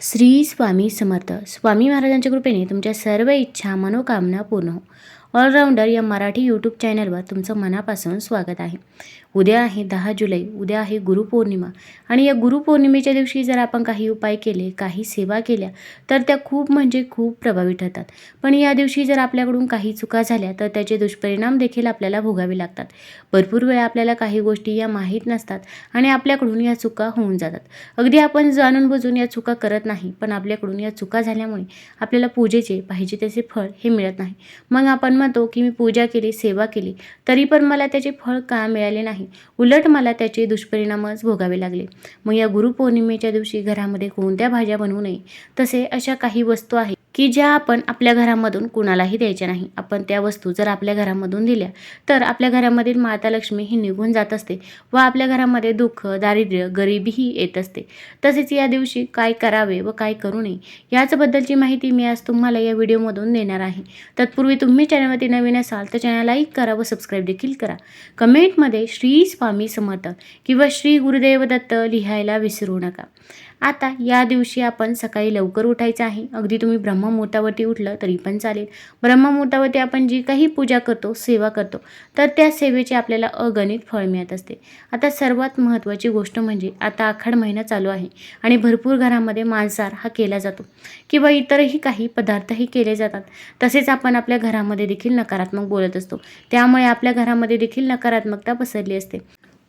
श्री स्वामी समर्थ. स्वामी महाराजांच्या कृपेने तुमच्या सर्व इच्छा मनोकामना पूर्ण हो. ऑलराऊंडर या मराठी यूट्यूब चॅनलवर तुमचं मनापासून स्वागत आहे. उद्या आहे दहा जुलै उद्या आहे गुरुपौर्णिमा. आणि या गुरुपौर्णिमेच्या दिवशी जर आपण काही उपाय केले काही सेवा केल्या तर त्या खूप म्हणजे खूप प्रभावी ठरतात. पण या दिवशी जर आपल्याकडून काही चुका झाल्या तर त्याचे दुष्परिणाम देखील आपल्याला भोगावे लागतात. भरपूर वेळा आपल्याला काही गोष्टी या माहीत नसतात आणि आपल्याकडून या चुका होऊन जातात. अगदी आपण जाणून बुजून या चुका करत नाही पण आपल्याकडून या चुका झाल्यामुळे आपल्याला पूजेचे पाहिजे त्याचे फळ हे मिळत नाही. मग आपण म्हणतो की मी पूजा केली सेवा केली तरी पण मला त्याचे फळ का मिळाले नाही? उलट मला त्याचे दुष्परिणामच भोगावे लागले. मग या गुरुपौर्णिमेच्या दिवशी घरामध्ये कोणत्या भाज्या बनवू नये? तसे अशा काही वस्तू आहेत. की ज्या आपण आपल्या घरामधून कुणालाही द्यायच्या नाही. आपण त्या वस्तू जर आपल्या घरामधून दिल्या तर आपल्या घरामधील माता लक्ष्मी ही निघून जात असते व आपल्या घरामध्ये दुःख दारिद्र्य गरिबीही येत असते. तसेच या दिवशी काय करावे व काय करू नये याचबद्दलची माहिती मी आज तुम्हाला या व्हिडिओमधून देणार आहे. तत्पूर्वी तुम्ही चॅनलवरती नवीन असाल तर चॅनल लाईक करा व सबस्क्राईब देखील करा. कमेंटमध्ये श्री स्वामी समर्थ किंवा श्री गुरुदेव दत्त लिहायला विसरू नका. आता या दिवशी आपण सकाळी लवकर उठायचं आहे. अगदी तुम्ही ब्रह्ममुहूर्तावरती उठलं तरी पण चालेल. ब्रह्ममुहूर्तावरती आपण जी काही पूजा करतो सेवा करतो तर त्या सेवेचे आपल्याला अगणित फळ मिळत असते. आता सर्वात महत्त्वाची गोष्ट म्हणजे आता आखाड महिना चालू आहे आणि भरपूर घरामध्ये मांसाहार हा केला जातो किंवा इतरही काही पदार्थही केले जातात. तसेच आपण आपल्या घरामध्ये देखील नकारात्मक बोलत असतो. त्यामुळे आपल्या घरामध्ये देखील नकारात्मकता पसरली असते.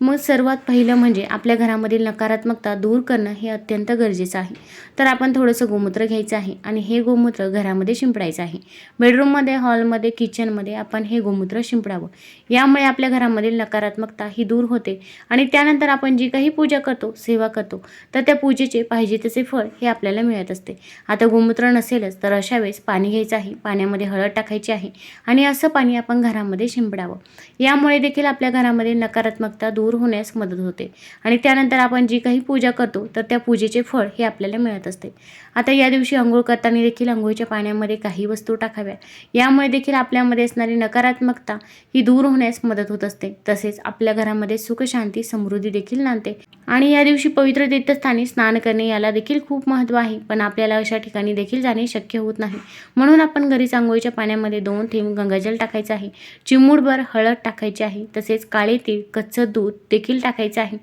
मग सर्वात पहिलं म्हणजे आपल्या घरामधील नकारात्मकता दूर करणं हे अत्यंत गरजेचं आहे. तर आपण थोडंसं गोमूत्र घ्यायचं आहे आणि हे गोमूत्र घरामध्ये शिंपडायचं आहे. बेडरूममध्ये हॉलमध्ये किचनमध्ये आपण हे गोमूत्र शिंपडावं. यामुळे आपल्या घरामधील नकारात्मकता ही दूर होते आणि त्यानंतर आपण जी काही पूजा करतो सेवा करतो तर त्या पूजेचे पाहिजे तसे फळ हे आपल्याला मिळत असते. आता गोमूत्र नसेलच तर अशा वेळेस पाणी घ्यायचं आहे. पाण्यामध्ये हळद टाकायची आहे आणि असं पाणी आपण घरामध्ये शिंपडावं. यामुळे देखील आपल्या घरामध्ये नकारात्मकता दूर दूर होण्यास मदत होते. आणि त्यानंतर आपण जी काही पूजा करतो तर त्या पूजेचे फळ हे आपल्याला मिळत असते. आता या दिवशी आंघोळ करताना देखील आंघोळीच्या पाण्यामध्ये काही वस्तू टाकाव्या. यामुळे देखील आपल्यामध्ये असणारी नकारात्मकता ही दूर होण्यास मदत होत असते. तसेच आपल्या घरामध्ये सुख शांती समृद्धी देखील नांदते. आणि या दिवशी पवित्र तीर्थस्थानी स्नान करणे याला देखील खूप महत्त्व आहे. पण आपल्याला अशा ठिकाणी देखील जाणे शक्य होत नाही. म्हणून आपण घरीच आंघोळीच्या पाण्यामध्ये दोन थेंब गंगाजल टाकायचं आहे. चिमूडभर हळद टाकायची आहे. तसेच काळे तीळ कच्चं दूध देखील टाकायचं आहे.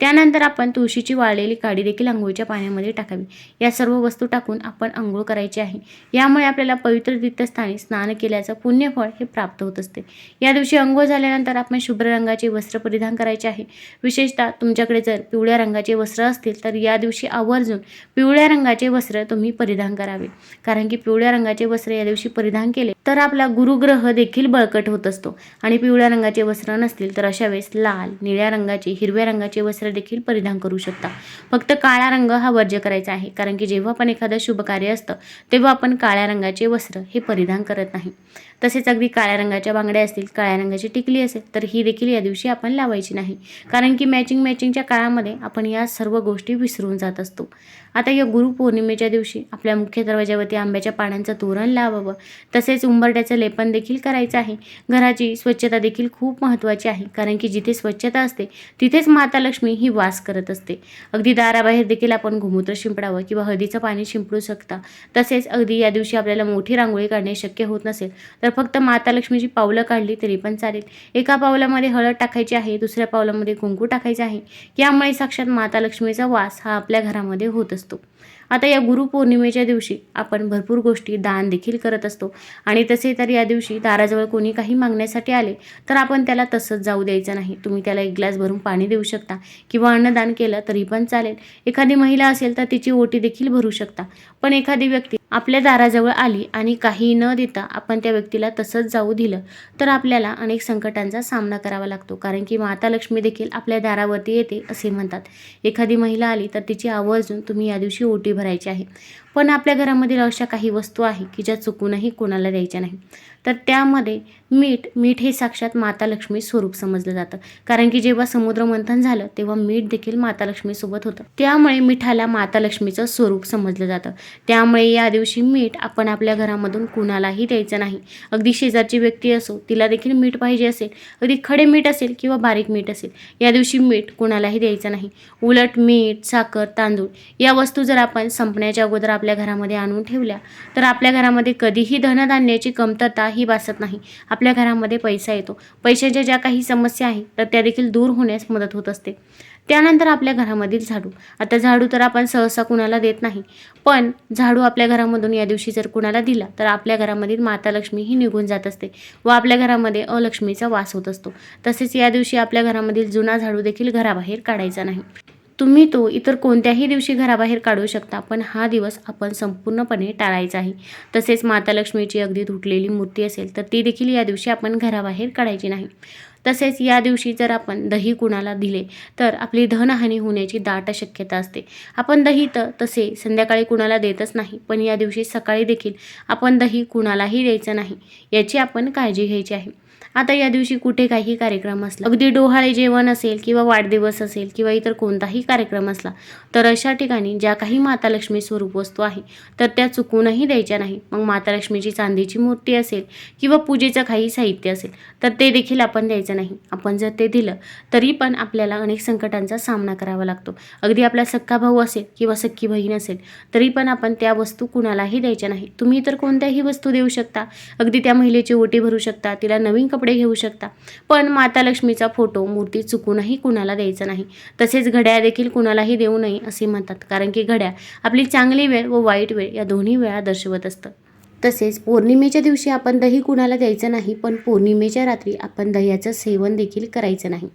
त्यानंतर आपण तुळशीची वाळलेली काडी देखील आंघोळीच्या पाण्यामध्ये टाकावी. या सर्व वस्तू टाकून आपण आंघोळ करायची आहे. यामुळे आपल्याला पवित्र तीर्थस्थानी स्नान केल्याचं पुण्यफळ हे प्राप्त होत असते. या दिवशी आंघोळ झाल्यानंतर आपण शुभ्र रंगाचे वस्त्र परिधान करायचे आहे. विशेषतः तुमच्याकडे जर पिवळ्या रंगाचे वस्त्र असतील तर या दिवशी आवर्जून पिवळ्या रंगाचे वस्त्र तुम्ही परिधान करावे. कारण की पिवळ्या रंगाचे वस्त्र या दिवशी परिधान केले तर आपला गुरुग्रह देखील बळकट होत असतो. आणि पिवळ्या रंगाचे वस्त्र नसतील तर अशा वेळेस लाल निळ्या रंगाचे हिरव्या रंगाचे वस्त्र देखील परिधान करू शकता. फक्त काळा रंग हा वर्ज्य करायचा आहे कारण की जेव्हा पण एखादं शुभ कार्य असतं तेव्हा आपण काळ्या रंगाचे वस्त्र हे परिधान करत नाही. तसेच अगदी काळ्या रंगाच्या बांगड्या असतील काळ्या रंगाची टिकली असेल तर ही देखील या दिवशी आपण लावायची नाही. कारण की मॅचिंग मॅचिंगच्या काळामध्ये आपण या सर्व गोष्टी विसरून जात असतो. आता या गुरुपौर्णिमेच्या दिवशी आपल्या मुख्य दरवाजावरती आंब्याच्या पानांचं तोरण लावावं. तसेच उंबरट्याचं लेपन देखील करायचं आहे. घराची स्वच्छता देखील खूप महत्त्वाची आहे कारण की जिथे स्वच्छता असते. तिथेच माता लक्ष्मी ही वास करत असते. अगदी दाराबाहेर देखील आपण गोमूत्र शिंपडावं किंवा हळदीचं पाणी शिंपडू शकता. तसेच अगदी या दिवशी आपल्याला मोठी रांगोळी काढणे शक्य होत नसेल तर फक्त माता लक्ष्मीची पावलं काढली तरी पण चालेल. एका पावलामध्ये हळद टाकायची आहे दुसऱ्या पावलामध्ये कुंकू टाकायचं आहे. यामुळे साक्षात माता लक्ष्मीचा वास हा आपल्या घरामध्ये होत असतो. आता या गुरुपौर्णिमेच्या दिवशी आपण भरपूर गोष्टी दान देखील करत असतो. आणि तसे तर या दिवशी दाराजवळ कोणी काही मागण्यासाठी आले तर आपण त्याला तसंच जाऊ द्यायचं नाही. तुम्ही त्याला एक ग्लास भरून पाणी देऊ शकता किंवा अन्नदान केलं तरी पण चालेल. एखादी महिला असेल तर तिची ओटी देखील भरू शकता. पण एखादी व्यक्ती आपल्या दाराजवळ आली आणि काही न देता आपण त्या व्यक्तीला तसंच जाऊ दिलं तर आपल्याला अनेक संकटांचा सामना करावा लागतो. कारण की माता लक्ष्मी देखील आपल्या दारावरती येते असे म्हणतात. एखादी महिला आली तर तिची आवर्जून तुम्ही या दिवशी ओटी भरायची आहे. पण आपल्या घरामधील अशा काही वस्तू आहे की ज्या चुकूनही कोणाला द्यायच्या नाही. तर त्यामध्ये मीठ मीठ हे साक्षात माता लक्ष्मी स्वरूप समजलं जातं. कारण की जेव्हा समुद्र मंथन झालं तेव्हा मीठ देखील माता लक्ष्मीसोबत होतं. त्यामुळे मिठाला माता लक्ष्मीचं स्वरूप समजलं जातं. त्यामुळे या दिवशी मीठ आपण आपल्या घरामधून कुणालाही द्यायचं नाही. अगदी शेजारची व्यक्ती असो तिला देखील मीठ पाहिजे असेल अगदी खडे मीठ असेल किंवा बारीक मीठ असेल या दिवशी मीठ कुणालाही द्यायचं नाही. उलट मीठ साखर तांदूळ या वस्तू जर आपण संपण्याच्या अगोदर आपल्या घरामध्ये आणून ठेवल्या तर आपल्या घरामध्ये कधीही धनधान्याची कमतरता ही भासत नाही. आपल्या घरामध्ये पैसा येतो. पैशाच्या ज्या काही समस्या आहेत तर त्या देखील दूर होण्यास मदत होत असते. त्यानंतर आपल्या घरामधील झाडू. आता झाडू तर आपण सहसा कुणाला देत नाही पण झाडू आपल्या घरामधून या दिवशी जर कुणाला दिला तर आपल्या घरामधील माता लक्ष्मी ही निघून जात असते व आपल्या घरामध्ये अलक्ष्मीचा वास होत असतो. तसेच या दिवशी आपल्या घरामधील जुना झाडू देखील घराबाहेर काढायचा नाही. तुम्ही तो इतर कोणत्याही दिवशी घराबाहेर काढू शकता पण हा दिवस आपण संपूर्णपणे टाळायचा आहे तसेच माता लक्ष्मीची अगदी तुटलेली मूर्ती असेल तर ती देखील या दिवशी आपण घराबाहेर काढायची नाही. तसेच या दिवशी जर आपण दही कुणाला दिले तर आपली धनहानी होण्याची दाट शक्यता असते. आपण दही तर तसे संध्याकाळी कुणाला देतच नाही पण या दिवशी सकाळी देखील आपण दही कुणालाही द्यायचं नाही याची आपण काळजी घ्यायची आहे. आता या दिवशी कुठे काही कार्यक्रम असला अगदी डोहाळे जेवण असेल किंवा वाढदिवस असेल किंवा इतर कोणताही कार्यक्रम असला तर अशा ठिकाणी ज्या काही माता लक्ष्मी स्वरूप वस्तू आहे तर त्या चुकूनही द्यायच्या नाही. मग माता लक्ष्मीची चांदीची मूर्ती असेल किंवा पूजेचं काही साहित्य असेल तर ते देखील आपण द्यायचं नाही. आपण जर ते दिलं तरी पण आपल्याला अनेक संकटांचा सामना करावा लागतो. अगदी आपला सक्का भाऊ असेल किंवा सख्खी बहीण असेल तरी पण आपण त्या वस्तू कुणालाही द्यायच्या नाही. तुम्ही इतर कोणत्याही वस्तू देऊ शकता. अगदी त्या महिलेची ओटी भरू शकता तिला नवीन कपडे घेऊ शकता. पण माता लक्ष्मीचा फोटो मूर्ती चुकूनही कुणाला द्यायचा नाही. तसेच घड्या देखील कुणालाही देऊ नये असे म्हणतात. कारण की घड्याळ आपली चांगली वेळ व वाईट वेळ या दोन्ही वेळा दर्शवत असतं. तसेच पौर्णिमेच्या दिवशी आपण दही कुणाला द्यायचं नाही पण पौर्णिमेच्या रात्री आपण दह्याचं सेवन देखील करायचं नाही.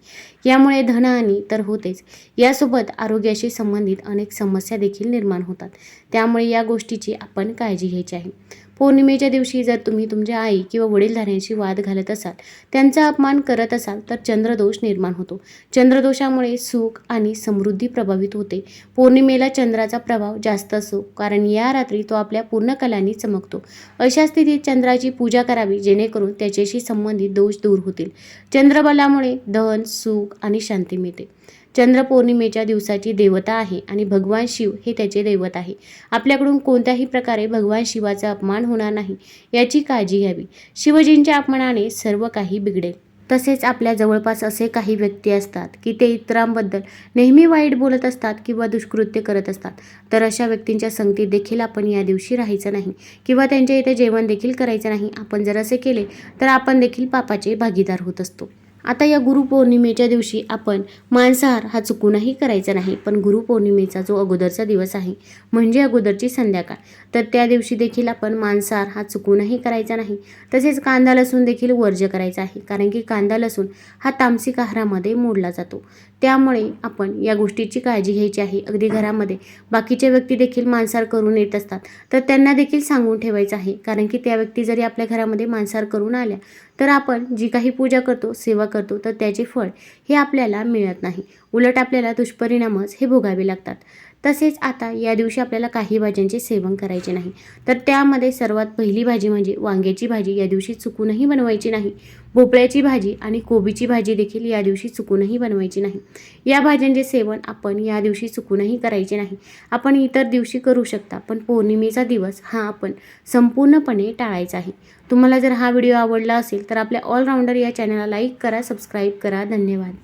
यामुळे धनहानी तर होतेच. यासोबत आरोग्याशी संबंधित अनेक समस्या देखील निर्माण होतात. त्यामुळे या गोष्टीची आपण काळजी घ्यायची आहे. पौर्णिमेच्या दिवशी जर तुम्ही तुमच्या आई किंवा वडीलधाऱ्यांशी वाद घालत असाल त्यांचा अपमान करत असाल तर चंद्रदोष निर्माण होतो. चंद्रदोषामुळे सुख आणि समृद्धी प्रभावित होते. पौर्णिमेला चंद्राचा प्रभाव जास्त असो कारण या रात्री तो आपल्या पूर्ण कलांनी चमकतो. अशा स्थितीत चंद्राची पूजा करावी जेणेकरून त्याच्याशी संबंधित दोष दूर होतील. चंद्रबलामुळे धन सुख आणि शांती मिळते. चंद्र पौर्णिमेच्या दिवसाची देवता आहे आणि भगवान शिव हे त्याचे दैवत आहे. आपल्याकडून कोणत्याही प्रकारे भगवान शिवाचा अपमान होणार नाही याची काळजी घ्यावी. शिवजींच्या अपमानाने सर्व काही बिघडेल. तसेच आपल्या जवळपास असे काही व्यक्ती असतात की ते इतरांबद्दल नेहमी वाईट बोलत असतात किंवा दुष्कृत्य करत असतात. तर अशा व्यक्तींच्या संगतीत देखील आपण या दिवशी राहायचं नाही किंवा त्यांच्या इथे जेवण देखील करायचं नाही. आपण जर असे केले तर आपण देखील पापाचे भागीदार होत असतो. आता या गुरुपौर्णिमेच्या दिवशी आपण मांसाहार हा चुकूनही करायचा नाही पण गुरुपौर्णिमेचा जो अगोदरचा दिवस आहे म्हणजे अगोदरची संध्याकाळ. तर त्या दिवशी देखील आपण मांसाहार हा चुकूनही करायचा नाही तसेच कांदा लसूण देखील वर्ज्य करायचा आहे कारण की कांदा लसूण हा तामसिक आहारामध्ये मोडला जातो. त्यामुळे आपण या गोष्टीची काळजी घ्यायची आहे. अगदी घरामध्ये बाकीचे व्यक्ती देखील मांसाहार करून येत असतात तर त्यांना देखील सांगून ठेवायचं आहे कारण की त्या व्यक्ती जरी आपल्या घरामध्ये मांसाहार करून आल्या तर आपण जी काही पूजा करतो सेवा करतो तर त्याचे फळ हे आपल्याला मिळत नाही. उलट आपल्याला दुष्परिणामच हे भोगावे लागतात. तसेच आता या दिवशी आपल्याला काही भाज्यांचे सेवन करायचे नाही. तर त्यामध्ये सर्वात पहिली भाजी म्हणजे वांग्याची भाजी या दिवशी चुकूनही बनवायची नाही. भोपळ्याची भाजी आणि कोबीची भाजी देखील या दिवशी चुकूनही बनवायची नाही. या भाज्यांचे सेवन आपण या दिवशी चुकूनही करायचे नाही. आपण इतर दिवशी करू शकता पण पौर्णिमेचा दिवस हा आपण संपूर्णपणे टाळायचा आहे. तुम्हाला जर हा व्हिडिओ आवडला असेल तर आपल्या ऑलराऊंडर या चॅनलला लाईक करा सबस्क्राईब करा. धन्यवाद.